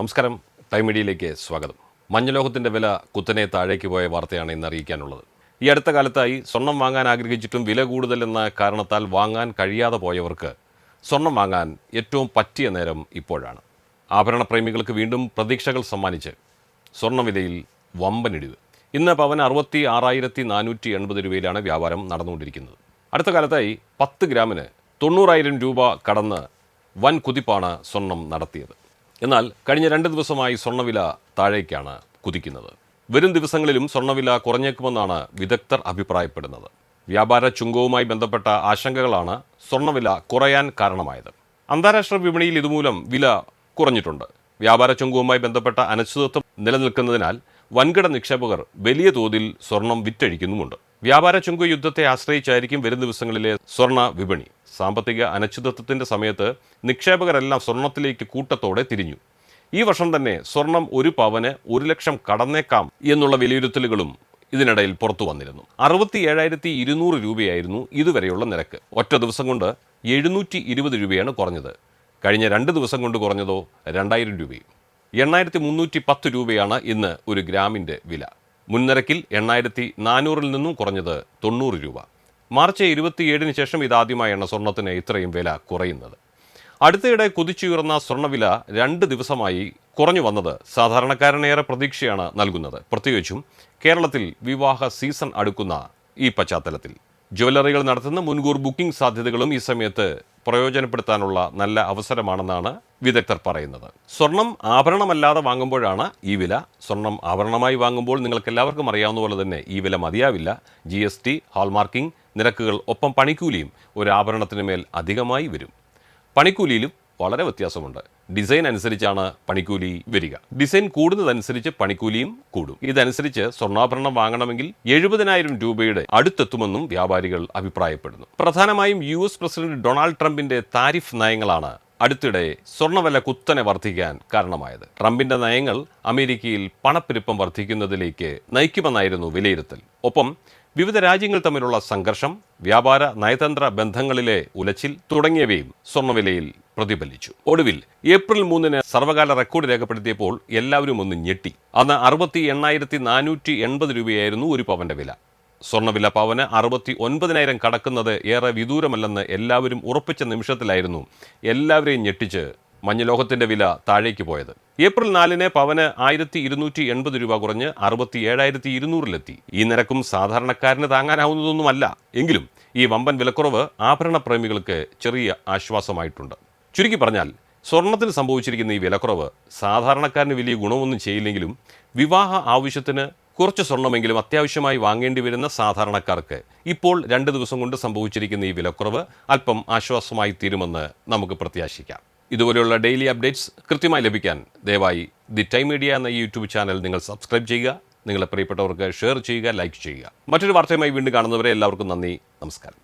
നമസ്കാരം. ടൈം മീഡിയയിലേക്ക് സ്വാഗതം. മഞ്ഞലോഹത്തിന്റെ വില കുത്തനെ താഴേക്ക് പോയ വാർത്തയാണ് ഇന്ന് അറിയിക്കാനുള്ളത്. ഈ അടുത്ത കാലത്തായി സ്വർണം വാങ്ങാൻ ആഗ്രഹിച്ചിട്ടും വില കൂടുതലെന്ന കാരണത്താൽ വാങ്ങാൻ കഴിയാതെ പോയവർക്ക് സ്വർണം വാങ്ങാൻ ഏറ്റവും പറ്റിയ നേരം ഇപ്പോഴാണ്. ആഭരണ പ്രേമികൾക്ക് വീണ്ടും പ്രതീക്ഷകൾ സമ്മാനിച്ച് സ്വർണവിലയിൽ വമ്പനിടിവ്. ഇന്ന് പവൻ അറുപത്തി ആറായിരത്തി നാനൂറ്റി എൺപത് രൂപയിലാണ് വ്യാപാരം നടന്നുകൊണ്ടിരിക്കുന്നത്. അടുത്ത കാലത്തായി പത്ത് ഗ്രാമിന് തൊണ്ണൂറായിരം രൂപ കടന്ന് വൻ കുതിപ്പാണ് സ്വർണം നടത്തിയത്. എന്നാൽ കഴിഞ്ഞ രണ്ട് ദിവസമായി സ്വർണവില താഴേക്കാണ് കുതിക്കുന്നത്. വരും ദിവസങ്ങളിലും സ്വർണവില കുറഞ്ഞേക്കുമെന്നാണ് വിദഗ്ധർ അഭിപ്രായപ്പെടുന്നത്. വ്യാപാര ചുങ്കവുമായി ബന്ധപ്പെട്ട ആശങ്കകളാണ് സ്വർണവില കുറയാൻ കാരണമായത്. അന്താരാഷ്ട്ര വിപണിയിൽ ഇതുമൂലം വില കുറഞ്ഞിട്ടുണ്ട്. വ്യാപാര ചുങ്കവുമായി ബന്ധപ്പെട്ട അനിശ്ചിതത്വം നിലനിൽക്കുന്നതിനാൽ വൻകിട നിക്ഷേപകർ വലിയ തോതിൽ സ്വർണം വിറ്റഴിക്കുന്നുമുണ്ട്. വ്യാപാര ചുങ്ക യുദ്ധത്തെ ആശ്രയിച്ചായിരിക്കും വരും ദിവസങ്ങളിലെ സ്വർണ വിപണി. സാമ്പത്തിക അനിശ്ചിതത്വത്തിന്റെ സമയത്ത് നിക്ഷേപകരെല്ലാം സ്വർണത്തിലേക്ക് കൂട്ടത്തോടെ തിരിഞ്ഞു. ഈ വർഷം തന്നെ സ്വർണം ഒരു പവന് ഒരു ലക്ഷം കടന്നേക്കാം എന്നുള്ള വിലയിരുത്തലുകളും ഇതിനിടയിൽ പുറത്തു വന്നിരുന്നു. അറുപത്തി ഏഴായിരത്തി ഇരുന്നൂറ് രൂപയായിരുന്നു ഇതുവരെയുള്ള നിരക്ക്. ഒറ്റ ദിവസം കൊണ്ട് എഴുന്നൂറ്റി ഇരുപത് രൂപയാണ് കുറഞ്ഞത്. കഴിഞ്ഞ രണ്ട് ദിവസം കൊണ്ട് കുറഞ്ഞതോ രണ്ടായിരം രൂപയും. എണ്ണായിരത്തി മുന്നൂറ്റി പത്ത് രൂപയാണ് ഇന്ന് ഒരു ഗ്രാമിന്റെ വില. മുൻനിരക്കിൽ എണ്ണായിരത്തി നാനൂറിൽ നിന്നും കുറഞ്ഞത് തൊണ്ണൂറ് രൂപ. മാർച്ച് ഇരുപത്തിയേഴിന് ശേഷം ഇതാദ്യമായാണ് സ്വർണത്തിന് ഇത്രയും വില കുറയുന്നത്. അടുത്തിടെ കുതിച്ചുയർന്ന സ്വർണവില രണ്ട് ദിവസമായി കുറഞ്ഞു വന്നത് സാധാരണക്കാരനേറെ പ്രതീക്ഷയാണ് നൽകുന്നത്. പ്രത്യേകിച്ചും കേരളത്തിൽ വിവാഹ സീസൺ അടുക്കുന്ന ഈ പശ്ചാത്തലത്തിൽ. ജ്വല്ലറികൾ നടത്തുന്ന മുൻകൂർ ബുക്കിംഗ് സാധ്യതകളും ഈ സമയത്ത് പ്രയോജനപ്പെടുത്താനുള്ള നല്ല അവസരമാണെന്നാണ് വിദഗ്ധർ പറയുന്നത്. സ്വർണം ആഭരണമല്ലാതെ വാങ്ങുമ്പോഴാണ് ഈ വില. സ്വർണം ആഭരണമായി വാങ്ങുമ്പോൾ നിങ്ങൾക്ക് എല്ലാവർക്കും അറിയാവുന്ന പോലെ തന്നെ ഈ വില മതിയാവില്ല. ജി എസ് ടി ഹാൾമാർക്കിംഗ് നിരക്കുകൾ ഒപ്പം പണിക്കൂലിയും ഒരു ആഭരണത്തിന് മേൽ അധികമായി വരും. പണിക്കൂലിയിലും വളരെ വ്യത്യാസമുണ്ട്. ഡിസൈൻ അനുസരിച്ചാണ് പണിക്കൂലി വരിക. ഡിസൈൻ കൂടുന്നതനുസരിച്ച് പണിക്കൂലിയും കൂടും. ഇതനുസരിച്ച് സ്വർണാഭരണം വാങ്ങണമെങ്കിൽ എഴുപതിനായിരം രൂപയുടെ അടുത്തെത്തുമെന്നും വ്യാപാരികൾ അഭിപ്രായപ്പെടുന്നു. പ്രധാനമായും യു പ്രസിഡന്റ് ഡൊണാൾഡ് ട്രംപിന്റെ താരിഫ് നയങ്ങളാണ് അടുത്തിടെ സ്വർണവില കുത്തനെ വർദ്ധിക്കാൻ കാരണമായത്. ട്രംപിന്റെ നയങ്ങൾ അമേരിക്കയിൽ പണപ്പെരുപ്പം വർദ്ധിക്കുന്നതിലേക്ക് നയിക്കുമെന്നായിരുന്നു വിലയിരുത്തൽ. ഒപ്പം വിവിധ രാജ്യങ്ങൾ തമ്മിലുള്ള സംഘർഷം വ്യാപാര നയതന്ത്ര ബന്ധങ്ങളിലെ ഉലച്ചിൽ തുടങ്ങിയവയും സ്വർണവിലയിൽ പ്രതിഫലിച്ചു. ഒടുവിൽ ഏപ്രിൽ മൂന്നിന് സർവകാല റെക്കോർഡ് രേഖപ്പെടുത്തിയപ്പോൾ എല്ലാവരും ഒന്ന് ഞെട്ടി. അന്ന് അറുപത്തി എണ്ണായിരത്തി നാനൂറ്റി എൺപത് രൂപയായിരുന്നു ഒരു പവന്റെ വില. സ്വർണവില പവന് അറുപത്തി ഒൻപതിനായിരം കടക്കുന്നത് ഏറെ വിദൂരമല്ലെന്ന് എല്ലാവരും ഉറപ്പിച്ച നിമിഷത്തിലായിരുന്നു എല്ലാവരെയും ഞെട്ടിച്ച് മഞ്ഞലോഹത്തിന്റെ വില താഴേക്ക് പോയത്. ഏപ്രിൽ നാലിന് പവന് ആയിരത്തി ഇരുന്നൂറ്റി എൺപത് രൂപ കുറഞ്ഞ് അറുപത്തി ഏഴായിരത്തി ഇരുന്നൂറിലെത്തി ഈ നിരക്കും സാധാരണക്കാരന് താങ്ങാനാവുന്നതൊന്നുമല്ല. എങ്കിലും ഈ വമ്പൻ വിലക്കുറവ് ആഭരണ പ്രേമികൾക്ക് ചെറിയ ആശ്വാസമായിട്ടുണ്ട്. ചുരുക്കി പറഞ്ഞാൽ സ്വർണത്തിന് സംഭവിച്ചിരിക്കുന്ന ഈ വിലക്കുറവ് സാധാരണക്കാരന് വലിയ ഗുണമൊന്നും ചെയ്യില്ലെങ്കിലും വിവാഹ ആവശ്യത്തിന് കുറച്ച് സ്വർണമെങ്കിലും അത്യാവശ്യമായി വാങ്ങേണ്ടി വരുന്ന സാധാരണക്കാർക്ക് ഇപ്പോൾ രണ്ട് ദിവസം കൊണ്ട് സംഭവിച്ചിരിക്കുന്ന ഈ വിലക്കുറവ് അല്പം ആശ്വാസമായി തീരുമെന്ന് നമുക്ക് പ്രത്യാശിക്കാം. ഇതുപോലെയുള്ള ഡെയിലി അപ്ഡേറ്റ്സ് കൃത്യമായി ലഭിക്കാൻ ദയവായി ദി ടൈം മീഡിയ എന്ന യൂട്യൂബ് ചാനൽ നിങ്ങൾ സബ്സ്ക്രൈബ് ചെയ്യുക നിങ്ങളെ പ്രിയപ്പെട്ടവർക്ക് ഷെയർ ചെയ്യുക ലൈക്ക് ചെയ്യുക. മറ്റൊരു വാർത്തയുമായി വീണ്ടും കാണുന്നവരെ എല്ലാവർക്കും നന്ദി നമസ്കാരം.